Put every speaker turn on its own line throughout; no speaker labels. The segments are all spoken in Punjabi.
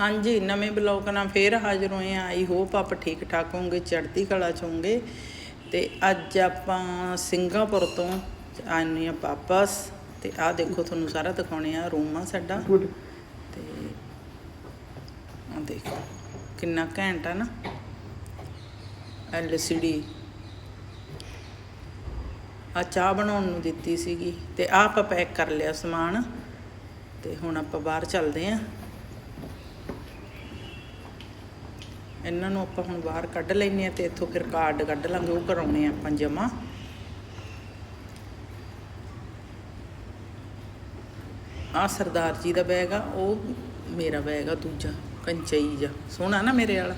ਹਾਂਜੀ ਨਵੇਂ ਬਲੌਗ ਨਾਲ ਫੇਰ ਹਾਜ਼ਰ ਹੋਏ ਆ। ਆਈ ਹੋਪ ਆਪ ਠੀਕ ਠਾਕ ਹੋਵੋਗੇ ਚੜ੍ਹਦੀ ਕਲਾ ਚ ਹੋਵੋਗੇ। ਤੇ ਅੱਜ ਆਪਾਂ ਸਿੰਗਾਪੁਰ ਤੋਂ ਆਏ ਆ ਵਾਪਸ। ਤੇ ਆਹ ਦੇਖੋ ਤੁਹਾਨੂੰ ਸਾਰਾ ਦਿਖਾਉਣੇ ਆ ਰੂਮ ਆ ਸਾਡਾ। ਤੇ ਆਹ ਦੇਖੋ ਕਿੰਨਾ ਘੈਂਟ ਆ ਨਾ। ਐਲਸੀਡੀ ਆ ਚਾਹ ਬਣਾਉਣ ਨੂੰ ਦਿੱਤੀ ਸੀਗੀ। ਤੇ ਆਹ ਆਪਾਂ ਪੈਕ ਕਰ ਲਿਆ ਸਮਾਨ। ਤੇ ਹੁਣ ਆਪਾਂ ਬਾਹਰ ਚੱਲਦੇ ਆਂ। ਇਹਨਾਂ ਨੂੰ ਆਪਾਂ ਹੁਣ ਬਾਹਰ ਕੱਢ ਲੈਨੇ ਆ ਤੇ ਇੱਥੋਂ ਫਿਰ ਕਾਰਡ ਕੱਢ ਲਾਂਗੇ, ਉਹ ਕਰਾਉਣੇ ਆ ਆਪਾਂ ਜਮਾ ਆ ਸਰਦਾਰ ਜੀ ਦਾ ਬੈਗ ਆ, ਉਹ ਮੇਰਾ ਬੈਗ ਆ, ਦੂਜਾ, ਕੰਚਈ ਜਾ ਸੋਹਣਾ ਨਾ ਮੇਰੇ ਵਾਲਾ।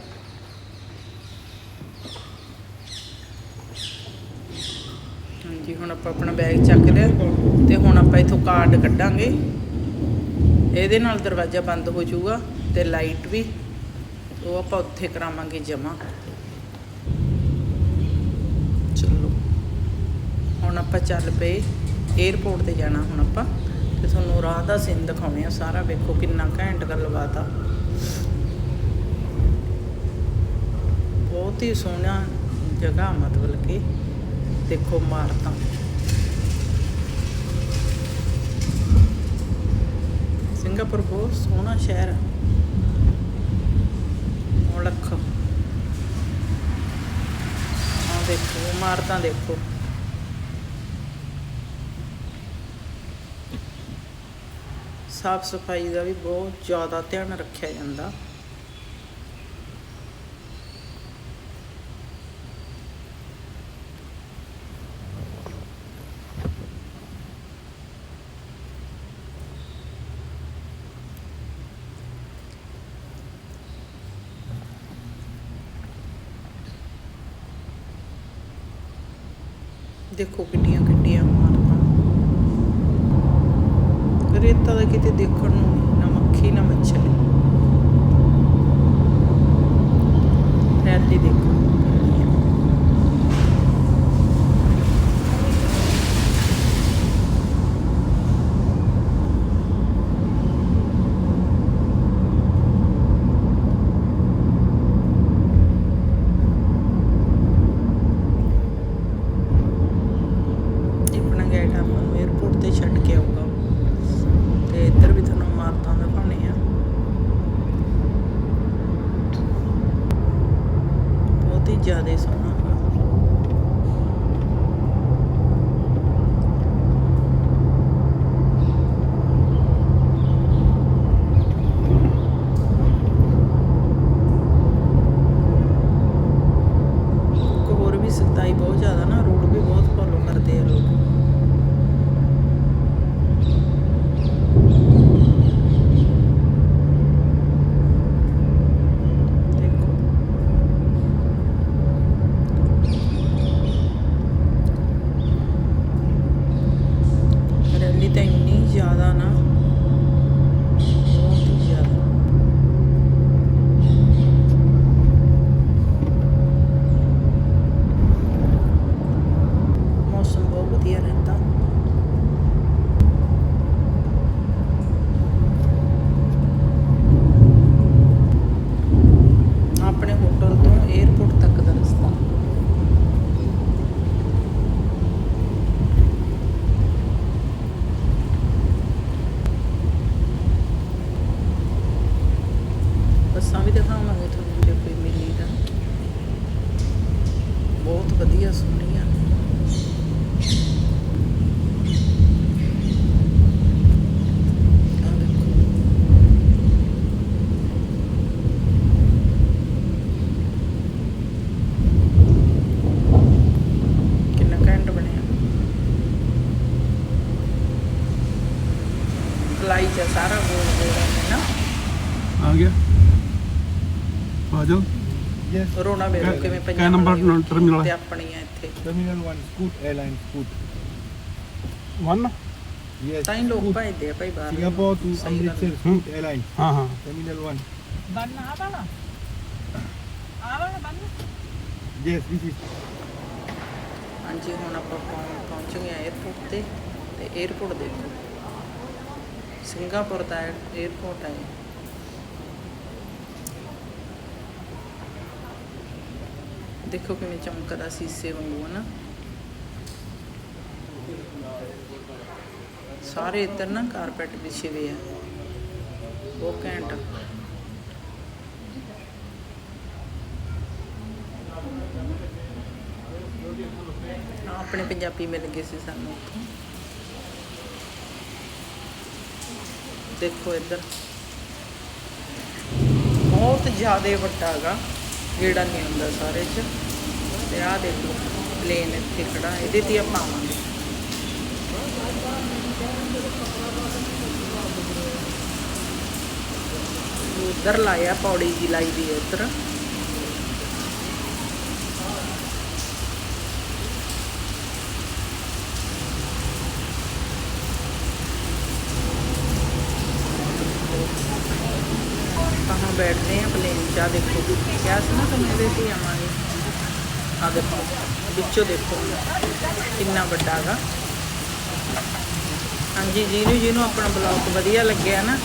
ਹਾਂਜੀ, ਹੁਣ ਆਪਾਂ ਆਪਣਾ ਬੈਗ ਚੱਕ ਲਿਆ ਤੇ ਹੁਣ ਆਪਾਂ ਇਥੋਂ ਕਾਰਡ ਕੱਢਾਂਗੇ। ਇਹਦੇ ਨਾਲ ਦਰਵਾਜ਼ਾ ਬੰਦ ਹੋ ਜਾਊਗਾ ਤੇ ਲਾਈਟ ਵੀ ਉਹ ਆਪਾਂ ਉੱਥੇ ਕਰਾਵਾਂਗੇ ਜਮਾ ਚਲੋ। ਹੁਣ ਆਪਾਂ ਚੱਲ ਪਏ 에어ਪੋਰਟ ਤੇ ਜਾਣਾ ਹੁਣ ਆਪਾਂ। ਤੇ ਤੁਹਾਨੂੰ ਰਾਹ ਦਾ ਸੀਨ ਦਿਖਾਉਣੇ ਆ ਸਾਰਾ ਵੇਖੋ ਕਿੰਨਾ ਘੈਂਟ ਗੱਲਬਾਤ ਆ। ਬਹੁਤ ਹੀ ਸੋਹਣਾ ਜਗ੍ਹਾ ਮਤਲਬ ਕਿ ਦੇਖੋ ਮਾਰਤਾਂ। ਸਿੰਗਾਪੁਰ ਬਹੁਤ ਸੋਹਣਾ ਸ਼ਹਿਰ ਹੈ ਮੁਲਕ ਆ ਦੇਖੋ ਇਮਾਰਤਾਂ ਦੇਖੋ। ਸਾਫ਼ ਸਫ਼ਾਈ ਦਾ ਵੀ ਬਹੁਤ ਜ਼ਿਆਦਾ ਧਿਆਨ ਰੱਖਿਆ ਜਾਂਦਾ। ਦੇਖੋ ਕਿੱਡੀਆਂ ਕਿੱਡੀਆਂ ਇਮਾਰਤਾਂ ਰੇਤਾ ਦਾ ਕਿਤੇ ਦੇਖਣ ਨੂੰ ਨਾ ਮੱਖੀ, ਨਾ ਮੱਛਰ। ਰੈਲੀ ਦੇਖੋ ਇਹ ਆਪਣਾ ਗੇਟ ਆਪਾਂ ਨੂੰ 에어ਪੋਰਟ ਤੇ ਛੱਡ ਕੇ ਆਊਗਾ ਤੇ ਇੱਧਰ ਵੀ ਤੁਹਾਨੂੰ ਇਮਾਰਤਾਂ ਦਿਖਾਉਣੇ ਆ ਬਹੁਤ ਹੀ ਜ਼ਿਆਦਾ ਸੋਹਣਾ ਵਾ। ਇੱਕ ਹੋਰ ਵੀ ਸਖਤਾਈ ਬਹੁਤ ਜ਼ਿਆਦਾ ਨਾ ਰੋਡ ਵੀ ਬਹੁਤ ਫੋਲੋ ਕਰਦੇ ਆ ਲੋਕ ਦੇਖੋ ਰੈਲੀ ਤਾਂ ਇੰਨੀ ਜ਼ਿਆਦਾ ਨਾ ਬਹੁਤ ਹੀ ਜ਼ਿਆਦਾ ਮੌਸਮ ਬਹੁਤ ਵਧੀਆ ਰਹਿੰਦਾ ਆਪਣੇ ਹੋਟਲ ਤੋਂ 에어ਪੋਰਟ ਤੱਕ ਦਾ ਰਸਤਾ ਬੱਸਾਂ ਵੀ ਦਿਖਾਵਾਂਗੇ ਤੁਹਾਨੂੰ ਜੇ ਕੋਈ ਮਿਲੀ ਤਾਂ ਬਹੁਤ ਵਧੀਆ ਸੋਹਣੀਆਂ ਆਹ ਦੇਖੋ ਕਿੰਨਾ ਘੈਂਟ ਬਣਿਆ ਫਲਾਈ ਚ ਸਾਰਾ ਗੋਲ ਗੋਲ ਹੈ ਨਾ
ਆ ਗਿਆ ਆ ਜਾਓ
ਰੋਣਾ
ਮੇਰੇ
ਕਿਵੇਂ ਪੰਜਾਬ
ਨੰਬਰ ਆਪਣੀ
ਆ ਇੱਥੇ
Terminal 1, Scoot Airlines, Scoot.
1
Yes.
ਤਾਂ ਲੋਕ
Scoot.
ਭਜਦੇ ਆ ਬਾਹਰ
Singapore to
ਸਹੀ ਗੱਲ।
Amritsar,
ਹਾਂ
ਹਾਂ
Terminal 1.
ਬੰਨ ਆ ਵਾਲਾ ਆ ਵਾਲਾ ਬੰਨ
Yes, this is.
ਹਾਂਜੀ ਹੁਣ ਆਪਾਂ ਪਹੁੰਚ ਗਏ 에어ਪੋਰਟ ਤੇ ਤੇ 에어ਪੋਰਟ ਦੇਖੋ ਸਿੰਗਾਪੁਰ ਦਾ 에어ਪੋਰਟ ਹੈ ਦੇਖੋ ਕਿਵੇਂ ਚਮਕਦਾ ਸੀਸੇ ਵਾਂਗੂ ਹਨਾ ਸਾਰੇ ਇੱਧਰ ਨਾ ਕਾਰਪੈਟ ਵਿਛੇ ਹੋਏ ਆ। ਉਹ ਘੈਂਟ। ਆਪਣੇ ਪੰਜਾਬੀ ਮਿਲ ਗਏ ਸੀ ਸਾਨੂੰ ਉੱਥੋਂ। ਦੇਖੋ ਇੱਧਰ। ਬਹੁਤ ਜ਼ਿਆਦਾ ਵੱਡਾ ਹੈਗਾ। ਜਿਹੜਾ ਨਹੀਂ ਹੁੰਦਾ ਸਾਰੇ ਚ। ਤੇ ਆਹ ਦੇਖੋ ਪਲੇਨ ਇੱਥੇ ਖੜਾ, ਇਹਦੇ ਤੇ ਆਪਾਂ ਆਵਾਂਗੇ। ਉਧਰ ਲਾਇਆ ਪੌੜੀ ਜੀ ਲਾਈ ਦੀ ਹੈ ਉੱਧਰ। ਆਪਾਂ ਹੁਣ ਬੈਠਦੇ ਆ ਪਲੇਨ ਚਾ ਦੇਖੋ। ਕਿਹਾ ਸੀ ਨਾ ਤੁਹਾਨੂੰ ਇਹਦੇ ਆ ਦੇਖੋ, ਵਿੱਚੋਂ ਦੇਖੋ। ਕਿੰਨਾ ਵੱਡਾ ਹੈਗਾ ਹਾਂਜੀ ਜਿਹਨੂੰ ਜਿਹਨੂੰ ਆਪਣਾ ਬਲੌਗ ਵਧੀਆ ਲੱਗਿਆ ਨਾ?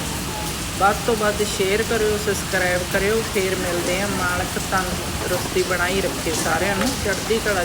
ਵੱਧ ਤੋਂ ਵੱਧ ਸ਼ੇਅਰ ਕਰਿਓ ਸਬਸਕ੍ਰਾਈਬ ਕਰਿਓ, ਫੇਰ ਮਿਲਦੇ ਆ ਮਾਲਕ ਤੰਦਰੁਸਤੀ ਬਣਾਈ ਰੱਖੇ ਸਾਰਿਆਂ ਨੂੰ। ਚੜ੍ਹਦੀ ਕਲਾ